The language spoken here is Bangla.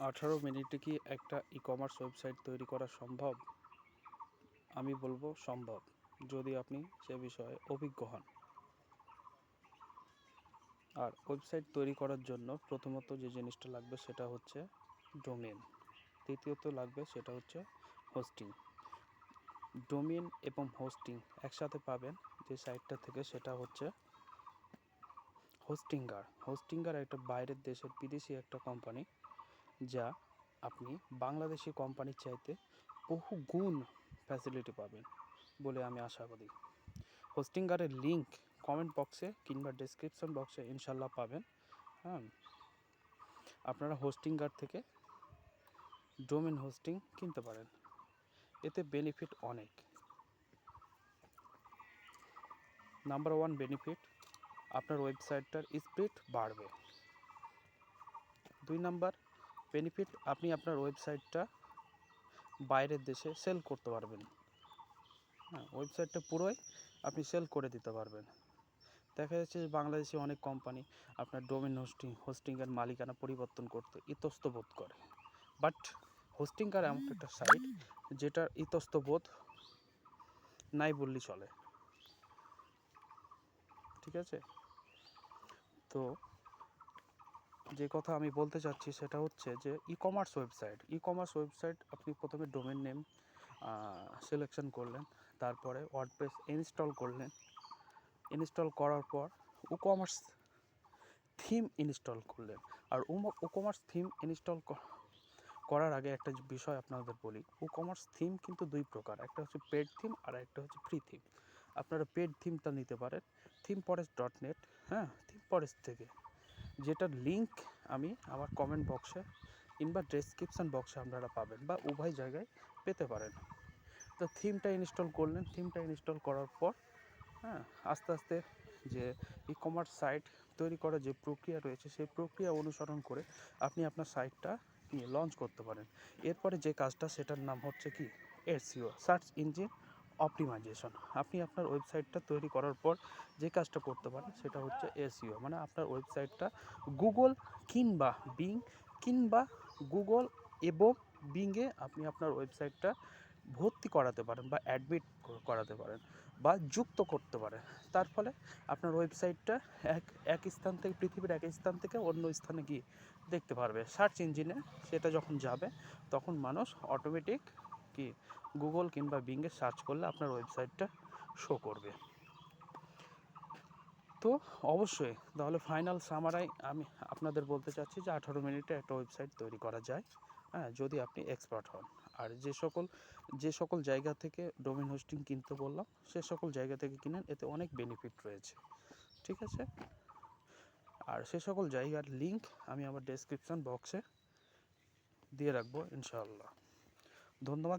আঠারো মিনিটে কি একটা ই কমার্স ওয়েবসাইট তৈরি করা সম্ভব? আমি বলব সম্ভব, যদি আপনি সে বিষয়ে অভিজ্ঞ হন। আর ওয়েবসাইট তৈরি করার জন্য প্রথমত যে জিনিসটা লাগবে সেটা হচ্ছে ডোমেন দ্বিতীয়ত লাগবে সেটা হচ্ছে হোস্টিং ডোমেন এবং হোস্টিং একসাথে পাবেন, যে সাইটটা থেকে সেটা হচ্ছে হোস্টিঙ্গার হোস্টিঙ্গার একটা বাইরের দেশের বিদেশি একটা কোম্পানি যা আপনি বাংলাদেশি কোম্পানির চাইতে বহু গুণ ফ্যাসিলিটি পাবেন বলে আমি আশা আশাবাদী হোস্টিঙ্গারের লিঙ্ক কমেন্ট বক্সে কিংবা ডেসক্রিপশন বক্সে ইনশাল্লাহ পাবেন। হ্যাঁ। আপনারা হোস্টিঙ্গার থেকে ডোমেন হোস্টিং কিনতে পারেন। এতে বেনিফিট অনেক। নাম্বার ওয়ান বেনিফিট আপনার ওয়েবসাইটটার স্পিড বাড়বে। দুই নাম্বার বেনিফিট আপনি আপনার ওয়েবসাইটটা বাইরের দেশে সেল করতে পারবেন। হ্যাঁ ওয়েবসাইটটা পুরোই আপনি সেল করে দিতে পারবেন। দেখা যাচ্ছে যে বাংলাদেশে অনেক কোম্পানি আপনার ডোমেন হোস্টিং হোস্টিংয়ের মালিকানা পরিবর্তন করতে ইতস্ত বোধ করে বাট হোস্টিংকার এমন একটা সাইট যেটার ইতস্ত বোধ নাই বললেই চলে। ঠিক আছে? তো যে কথা আমি বলতে চাচ্ছি সেটা হচ্ছে যে e commerce website e commerce website আপনি প্রথমে ডোমেন নেম সিলেকশন করলেন, তারপরে ওয়ার্ডপ্রেস ইনস্টল করলেন। ইনস্টল করার পর ই কমার্স থিম ইনস্টল করলেন। আর ই কমার্স থিম ইনস্টল করার আগে একটা বিষয় আপনাদের বলি ই কমার্স থিম কিন্তু দুই প্রকার, একটা হচ্ছে পেড থিম আর একটা হচ্ছে ফ্রি থিম আপনারা পেড থিমটা নিতে পারেন থিম ফরেস্ট ডট নেট হ্যাঁ থিম ফরেস্ট থেকে। যেটার লিঙ্ক আমি আমার কমেন্ট বক্সে কিংবা ডেসক্রিপশান বক্সে আপনারা পাবেন বা উভয় জায়গায় পেতে পারেন। তো থিমটা ইনস্টল করলেন থিমটা ইনস্টল করার পর হ্যাঁ আস্তে আস্তে যে ই কমার্স সাইট তৈরি করার যে প্রক্রিয়া রয়েছে, সেই প্রক্রিয়া অনুসরণ করে আপনি আপনার সাইটটা নিয়ে লঞ্চ করতে পারেন। এরপরে যে কাজটা, সেটার নাম হচ্ছে কি? এসিও সার্চ ইঞ্জিন অপটিমাইজেশন আপনি আপনার ওয়েবসাইটটা তৈরি করার পর যে কাজটা করতে পারেন সেটা হচ্ছে এসইও মানে আপনার ওয়েবসাইটটা গুগল কিংবা বিং কিংবা গুগল এবং বিংয়ে আপনি আপনার ওয়েবসাইটটা ভর্তি করাতে পারেন বা অ্যাডমিট করাতে পারেন বা যুক্ত করতে পারেন। তার ফলে আপনার ওয়েবসাইটটা এক এক স্থান থেকে, পৃথিবীর এক স্থান থেকে অন্য স্থানে গিয়ে দেখতে পারবে। সার্চ ইঞ্জিনে সেটা যখন যাবে, তখন মানুষ অটোমেটিক কি গুগল কিংবা বিংয়ে সার্চ করলে আপনার ওয়েবসাইটটা শো করবে। তো অবশ্যই তাহলে ফাইনাল সামারাই আমি আপনাদের বলতে চাচ্ছি যে আঠারো মিনিটে একটা ওয়েবসাইট তৈরি করা যায় হ্যাঁ যদি আপনি এক্সপার্ট হন। আর যে সকল যে সকল জায়গা থেকে ডোমেন হোস্টিং কিনতে বললাম, সে সকল জায়গা থেকে কিনেন, এতে অনেক বেনিফিট রয়েছে, ঠিক আছে? আর সে সকল জায়গার লিঙ্ক আমি আমার ডেসক্রিপশন বক্সে দিয়ে রাখব, ইনশাআল্লাহ। ধন্যবাদ